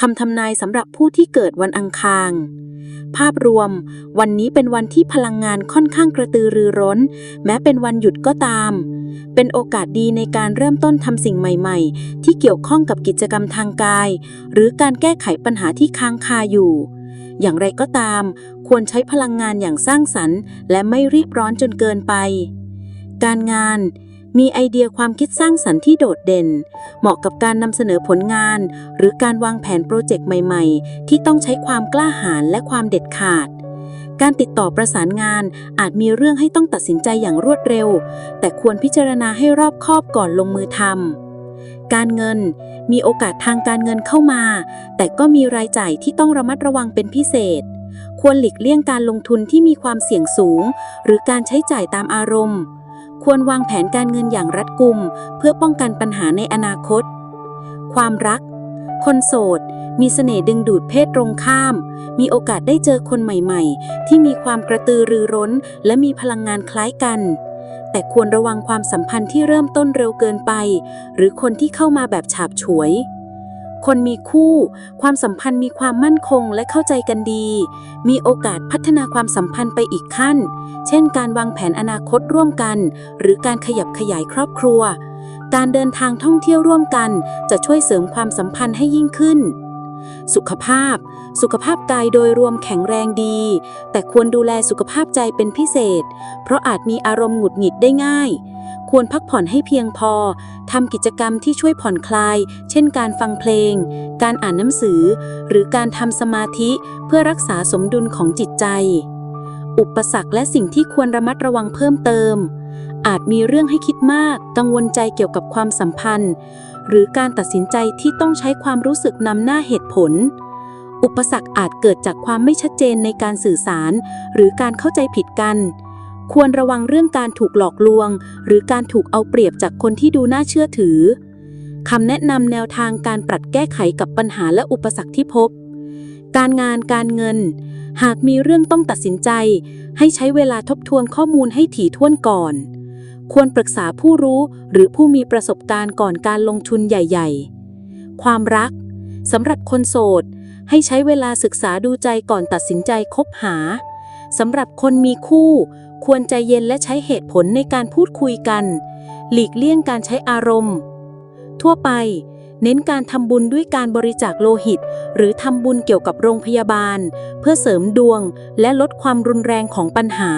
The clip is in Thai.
คำทำนายสำหรับผู้ที่เกิดวันอังคาร ภาพรวม วันนี้เป็นวันที่พลังงานค่อนข้างกระตือรือร้น แม้เป็นวันหยุดก็ตาม เป็นโอกาสดีในการเริ่มต้นทำสิ่งใหม่ๆ ที่เกี่ยวข้องกับกิจกรรมทางกาย หรือการแก้ไขปัญหาที่ค้างคาอยู่ อย่างไรก็ตาม ควรใช้พลังงานอย่างสร้างสรรค์ และไม่รีบร้อนจนเกินไป การงาน มีไอเดียความคิดสร้างสรรค์ที่โดดเด่น เหมาะกับการนำเสนอผลงาน หรือการวางแผนโปรเจกต์ใหม่ๆ ที่ต้องใช้ความกล้าหาญและความเด็ดขาด การติดต่อประสานงานอาจมีเรื่องให้ต้องตัดสินใจอย่างรวดเร็ว แต่ควรพิจารณาให้รอบคอบก่อนลงมือทำการเงิน มีโอกาสทางการเงินเข้ามา แต่ก็มีรายจ่ายที่ต้องระมัดระวังเป็นพิเศษ ควรหลีกเลี่ยงการลงทุนที่มีความเสี่ยงสูง หรือการใช้จ่ายตามอารมณ์ ควรวางแผนการเงินอย่างรัดกุม เพื่อป้องกันปัญหาในอนาคต ความรัก คนโสด มีเสน่ห์ดึงดูดเพศตรงข้าม มีโอกาสได้เจอคนใหม่ๆ ที่มีความกระตือรือร้น และมีพลังงานคล้ายกัน แต่ควรระวังความสัมพันธ์ที่เริ่มต้นเร็วเกินไป หรือคนที่เข้ามาแบบฉาบฉวย คนมีคู่ ความสัมพันธ์มีความมั่นคงและเข้าใจกันดี มีโอกาสพัฒนาความสัมพันธ์ไปอีกขั้น เช่น การวางแผนอนาคตร่วมกัน หรือการขยับขยายครอบครัว การเดินทางท่องเที่ยวร่วมกัน จะช่วยเสริมความสัมพันธ์ให้ยิ่งขึ้น สุขภาพ สุขภาพกายโดยรวมแข็งแรงดี แต่ควรดูแลสุขภาพใจเป็นพิเศษ เพราะอาจมีอารมณ์หงุดหงิดได้ง่าย ควรพักผ่อนให้เพียงพอ ทำกิจกรรมที่ช่วยผ่อนคลาย เช่นการฟังเพลง การอ่านหนังสือ หรือการทำสมาธิเพื่อรักษาสมดุลของจิตใจ อุปสรรคและสิ่งที่ควรระมัดระวังเพิ่มเติม อาจมีเรื่องให้คิดมาก กังวลใจเกี่ยวกับความสัมพันธ์ หรือการตัดสินใจที่ต้องใช้ความรู้สึกนำหน้าเหตุผลอุปสรรคอาจเกิดจากความไม่ชัดเจนในการสื่อสาร หรือการเข้าใจผิดกัน ควรระวังเรื่องการถูกหลอกลวง หรือการถูกเอาเปรียบจากคนที่ดูน่าเชื่อถือคำแนะนำแนวทางการปรับแก้ไขกับปัญหาและอุปสรรคที่พบ การงานการเงิน หากมีเรื่องต้องตัดสินใจ ให้ใช้เวลาทบทวนข้อมูลให้ถี่ถ้วนก่อน ควรปรึกษาผู้รู้หรือผู้มีประสบการณ์ก่อนการลงทุนใหญ่ ๆ ความรักสำหรับคนโสด ให้ใช้เวลาศึกษาดูใจก่อนตัดสินใจคบหาสำหรับคนมีคู่ ควรใจเย็นและใช้เหตุผลในการพูดคุยกัน หลีกเลี่ยงการใช้อารมณ์ ทั่วไป เน้นการทำบุญด้วยการบริจาคโลหิต หรือทำบุญเกี่ยวกับโรงพยาบาล เพื่อเสริมดวงและลดความรุนแรงของปัญหา